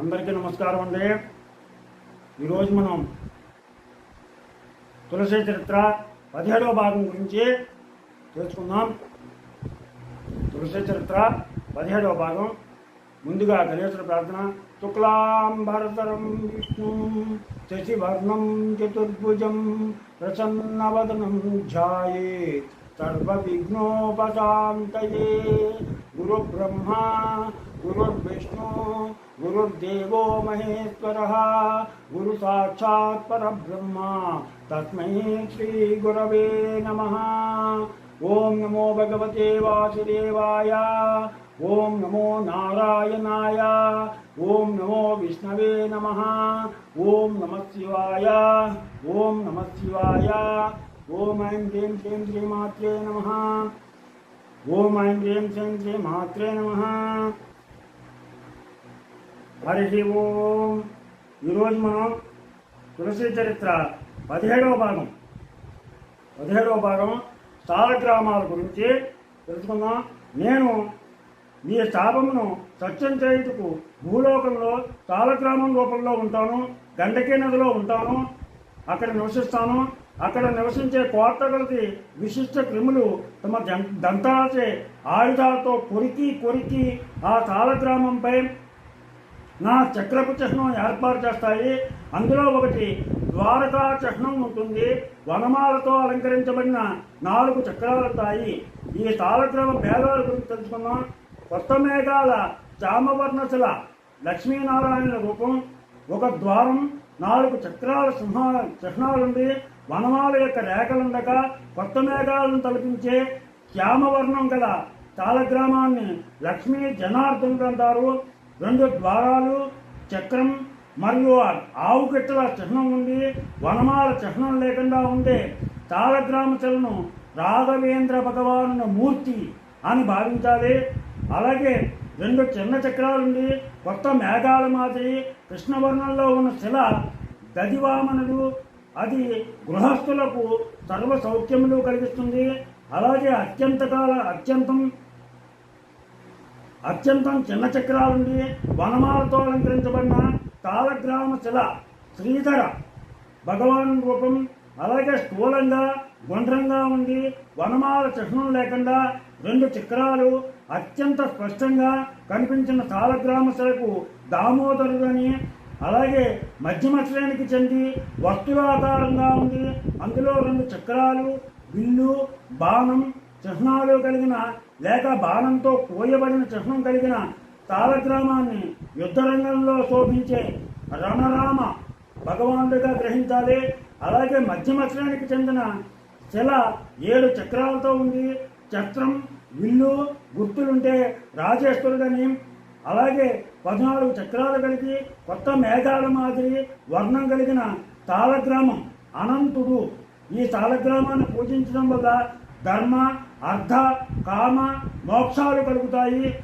అందరికీ నమస్కారం అండి. ఈరోజు మనం తులసి చరిత్ర పదిహేడవ భాగం గురించి తెలుసుకుందాం. తులసి చరిత్ర పదిహేడవ భాగం. ముందుగా గణేశుడు ప్రార్థన. శుక్లాం భరతరం విష్ణు శశివర్ణం చతుర్భుజం ప్రసన్నవదనం ధ్యాయే సర్వవిఘ్నోపశాంతయే. గురుబ్రహ్మా గురుర్విష్ణు गुरुर्देव महेश्वर, गुरु साक्षात पर ब्रह्म तस्म श्री गुरव नम। ओं नमो भगवते वासुदेवाय ओं नमो नारायणाय ओं नमो विष्णवे नम। ओं नम शिवाय ओं नम शिवाय, ओम ऐं क्रीं श्रीं श्रीमात्रे नम। ॐ ऐं क्रीं श्रीं श्रीमात्रे नमः। హరి ఓం ఈరోజు మనం తులసి చరిత్ర పదిహేడవ భాగం. పదిహేడవ భాగం స్థానగ్రామాల గురించి తెలుసుకుందాం. నేను మీ శాపమును సత్యం చేయుటకు భూలోకంలో తాళగ్రామం రూపంలో ఉంటాను. గండకీ నదిలో ఉంటాను. అక్కడ నివసిస్తాను. అక్కడ నివసించే కోటగలకి విశిష్ట క్రిములు తమ దం- దంతాలచే ఆయుధాలతో కొరికి కొరికి ఆ తాళగ్రామంపై నా చక్రపు చిహ్నం ఏర్పాటు చేస్తాయి. అందులో ఒకటి ద్వారకా చిహ్నం ఉంటుంది. వనమాలతో అలంకరించబడిన నాలుగు చక్రాలు ఉంటాయి. ఈ తాళక్రమ భేదాల గురించి తెలుసుకుందాం. కొత్త మేఘాల చామవర్ణశిల లక్ష్మీనారాయణ రూపం. ఒక ద్వారం నాలుగు చక్రాల సింహ చిహ్నాలుండి వనమాల యొక్క రేఖలుండగా కొత్త మేఘాలను తలపించే శ్యామవర్ణం గల తాళగ్రామాన్ని లక్ష్మీ జనార్దనుడు అంటారు. రెండు ద్వారాలు చక్రం మరియు ఆవు గిట్టల చిహ్నం ఉంది వనమాల చిహ్నం లేకుండా ఉండే తాళగ్రామ శిలను రాఘవేంద్ర భగవాను మూర్తి అని భావించాలి. అలాగే రెండు చిన్న చక్రాలుండి కొత్త మేఘాల మాదిరి కృష్ణవర్ణంలో ఉన్న శిల దదివామనుడు అది గృహస్థులకు సర్వ సౌఖ్యములు కలిగిస్తుంది. అలాగే అత్యంతకాల అత్యంతం అత్యంతం చిన్న చక్రాలుండి వనమాలతో అలంకరించబడిన తాళగ్రామ శిల శ్రీధర భగవాన్ రూపం అలాగే స్థూలంగా గుండ్రంగా ఉండి వనమాల చిహ్నం లేకుండా రెండు చక్రాలు అత్యంత స్పష్టంగా కనిపించిన తాళగ్రామ శిలకు దామోదరుడని అలాగే మధ్యమ శ్రేణికి చెంది వస్తువాకారంగా ఉంది అందులో రెండు చక్రాలు విల్లు బాణం చిహ్నాలు కలిగిన లేక బాణంతో కోయబడిన చిహ్నం కలిగిన తాళగ్రామాన్ని యుద్ధరంగంలో శోభించే రణరామ భగవానుడిగా గ్రహించాలి. అలాగే మధ్యమ శ్రేణికి చెందిన శిల ఏడు చక్రాలతో ఉంది. చక్రం విల్లు గుర్తులుంటే రాజేశ్వరుడని. అలాగే పద్నాలుగు చక్రాలు కలిగి కొత్త మేఘాల మాదిరి వర్ణం కలిగిన తాళగ్రామం అనంతుడు. ఈ తాళగ్రామాన్ని పూజించడం వల్ల ధర్మ అర్ధ కామ మోక్షాలు కలుగుతాయి.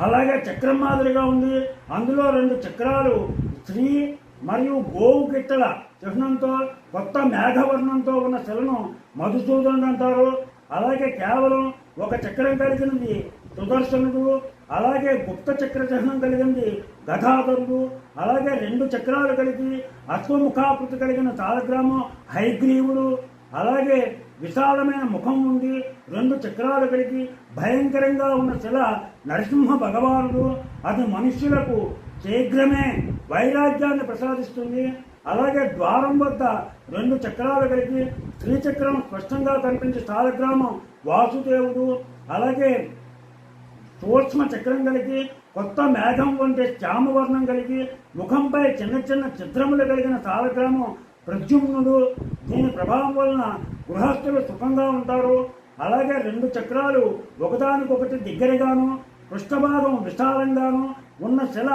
అలాగే చక్రం మాదిరిగా ఉంది. అందులో రెండు చక్రాలు స్త్రీ మరియు గోవు గిట్టల చిహ్నంతో కొత్త మేఘవర్ణంతో ఉన్న శిలను మధుసూదనుడు అంటారు. అలాగే కేవలం ఒక చక్రం కలిగినది సుదర్శనుడు అలాగే గుప్త చక్ర చిహ్నం కలిగింది గదాధరుడు అలాగే రెండు చక్రాలు కలిగి అశ్వముఖాకృతి కలిగిన తాళగ్రామం హైగ్రీవుడు అలాగే విశాలమైన ముఖం ఉంది. రెండు చక్రాలు కలిగి భయంకరంగా ఉన్న శిల నరసింహ భగవానుడు. అది మనుష్యులకు శీఘ్రమే వైరాగ్యాన్ని ప్రసాదిస్తుంది. అలాగే ద్వారం వద్ద రెండు చక్రాలు కలిగి శ్రీచక్రం స్పష్టంగా కనిపించే స్థాలగ్రామం వాసుదేవుడు. అలాగే సూక్ష్మ చక్రం కలిగి కొత్త మేఘం వంటి శ్యామవర్ణం కలిగి ముఖంపై చిన్న చిన్న చిత్రములు కలిగిన తాళగ్రామం ప్రద్యుమ్నుడు. దీని ప్రభావం వలన గృహస్థులు సుఖంగా ఉంటారు. అలాగే రెండు చక్రాలు ఒకదానికొకటి దగ్గరగాను పృష్ఠభాగం విశాలంగాను ఉన్న శిల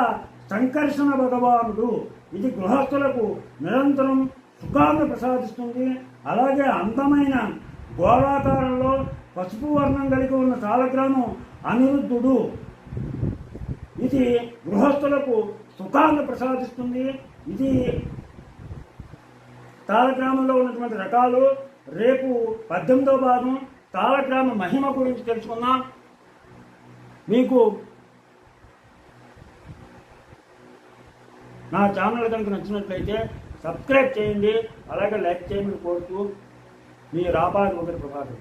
సంకర్షణ భగవానుడు. ఇది గృహస్థులకు నిరంతరం సుఖాన్ని ప్రసాదిస్తుంది. అలాగే అందమైన గోళాకారంలో పసుపు వర్ణం కలిగి ఉన్న సాలగ్రామం అనిరుద్ధుడు. ఇది గృహస్థులకు సుఖాన్ని ప్రసాదిస్తుంది. ఇది తాళగ్రామంలో ఉన్నటువంటి రకాలు రేపు పద్దెనిమిదో భాగం తాళగ్రామ మహిమ గురించి తెలుసుకుందాం. మీకు నా ఛానల్ కనుక నచ్చినట్లయితే సబ్స్క్రైబ్ చేయండి అలాగే లైక్ చేయమని కోరుతూ మీ రాబాది ఒకరి ప్రభాకర్.